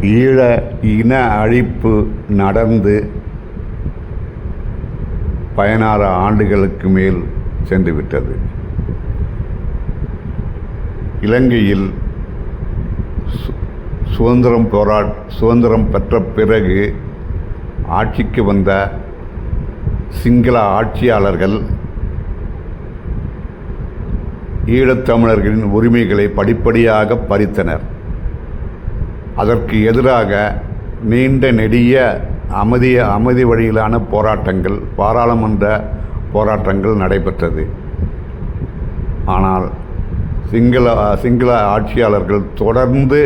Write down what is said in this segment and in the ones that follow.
ஈழ இன அழிப்பு நடந்து பதினாறு ஆண்டுகளுக்கு மேல் சென்றுவிட்டது. இலங்கையில் சு- சுதந்திரம் போரா சுதந்திரம் பெற்ற பிறகு ஆட்சிக்கு வந்த சிங்கள ஆட்சியாளர்கள் ஈழத்தமிழர்களின் உரிமைகளை படிப்படியாக பறித்தனர். அதற்கு எதிராக நீண்ட நெடிய அமைதி அமைதி வழியிலான போராட்டங்கள் பாராளுமன்ற போராட்டங்கள் நடைபெற்றது. ஆனால் சிங்கள சிங்கள ஆட்சியாளர்கள் தொடர்ந்து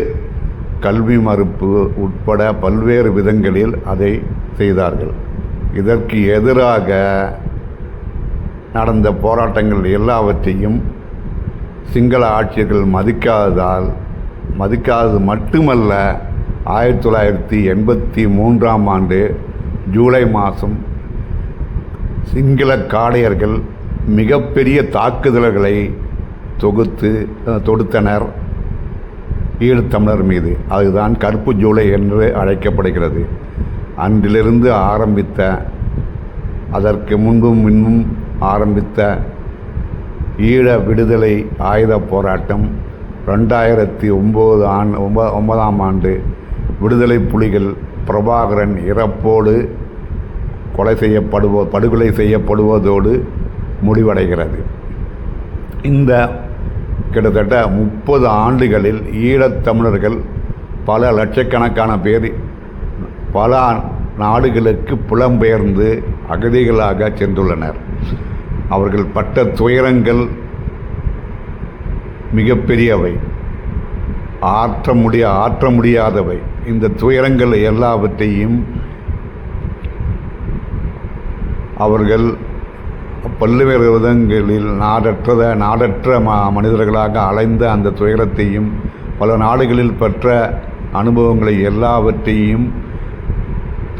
கல்வி மறுப்பு உட்பட பல்வேறு விதங்களில் அதை செய்தார்கள். இதற்கு எதிராக நடந்த போராட்டங்கள் எல்லாவற்றையும் சிங்கள ஆட்சியர்கள் மதிக்காததால் மதிக்காதது மட்டுமல்ல ஆயிரத்தி தொள்ளாயிரத்தி எண்பத்தி மூன்றாம் ஆண்டு ஜூலை மாதம் சிங்கள காடையர்கள் மிகப்பெரிய தாக்குதல்களை தொகுத்து தொடுத்தனர் ஈழத்தமிழர் மீது. அதுதான் கருப்பு ஜூலை என்று அழைக்கப்படுகிறது. அன்றிலிருந்து ஆரம்பித்த அதற்கு முன்பும் முன்பும் ஆரம்பித்த ஈழ விடுதலை ஆயுத போராட்டம் ரெண்டாயிரத்தி ஒம்பது ஆண் ஒம்ப ஒன்பதாம் ஆண்டு விடுதலை புலிகள் பிரபாகரன் இறப்போடு கொலை செய்யப்படுவோ படுகொலை செய்யப்படுவதோடு முடிவடைகிறது. இந்த கிட்டத்தட்ட முப்பது ஆண்டுகளில் ஈழத்தமிழர்கள் பல லட்சக்கணக்கான பேர் பல நாடுகளுக்கு புலம்பெயர்ந்து அகதிகளாக சென்றுள்ளனர். அவர்கள் பட்ட துயரங்கள் மிகப்பெரியவை. ஆற்ற முடிய ஆற்ற முடியாதவை இந்த துயரங்கள் எல்லாவற்றையும் அவர்கள் பல்வேறு விதங்களில் நாடற்றத நாடற்ற ம மனிதர்களாக அலைந்த அந்த துயரத்தையும் பல நாடுகளில் பெற்ற அனுபவங்களை எல்லாவற்றையும்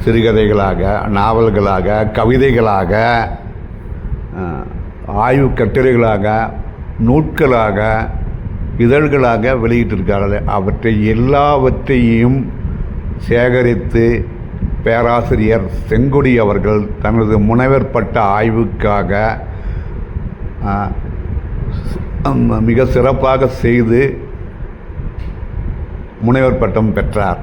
சிறுகதைகளாக நாவல்களாக கவிதைகளாக ஆய்வு கட்டுரைகளாக நூட்களாக இதழ்களாக வெளியிட்டிருக்கார்கள் அவற்றை எல்லாவற்றையும் சேகரித்து பேராசிரியர் செங்கொடி அவர்கள் தனது முனைவர் பட்ட ஆய்வுக்காக மிக சிறப்பாக செய்து முனைவர் பட்டம் பெற்றார்.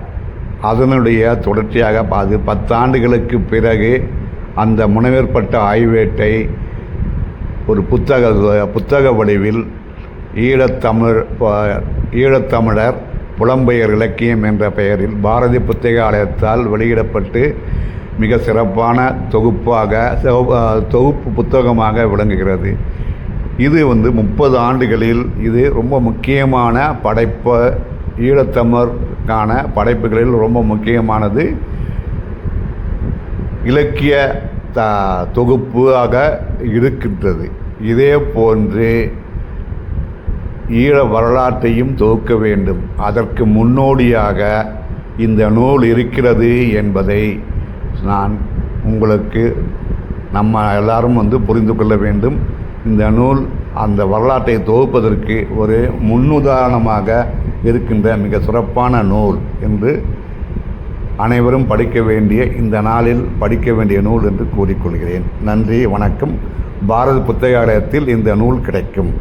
அதனுடைய தொடர்ச்சியாக அது பத்தாண்டுகளுக்கு பிறகு அந்த முனைவர் பட்ட ஆய்வேட்டை ஒரு புத்தக புத்தக வடிவில் ஈழத்தமிழ் ப- ஈழத்தமிழர் புலம்பெயர் இலக்கியம் என்ற பெயரில் பாரதி புத்தகாலயத்தால் வெளியிடப்பட்டு மிக சிறப்பான தொகுப்பாக தொகுப்பு புத்தகமாக விளங்குகிறது. இது வந்து முப்பது ஆண்டுகளில் இது ரொம்ப முக்கியமான படைப்பு ஈழத்தமிழருக்கான படைப்புகளில் ரொம்ப முக்கியமானது. இலக்கிய த தொகுப்பாக இருக்கின்றது. இதே போன்று ஈழ வரலாற்றையும் தொகுக்க வேண்டும். அதற்கு முன்னோடியாக இந்த நூல் இருக்கிறது என்பதை நான் உங்களுக்கு நம்ம எல்லாரும் வந்து புரிந்து கொள்ள வேண்டும். இந்த நூல் அந்த வரலாற்றை தொகுப்பதற்கு ஒரு முன்னுதாரணமாக இருக்கின்ற மிக சிறப்பான நூல் என்று அனைவரும் படிக்க வேண்டிய இந்த நாளில் படிக்க வேண்டிய நூல் என்று கூறிக்கொள்கிறேன். நன்றி வணக்கம். பாரத புத்தகாலயத்தில் இந்த நூல் கிடைக்கும்.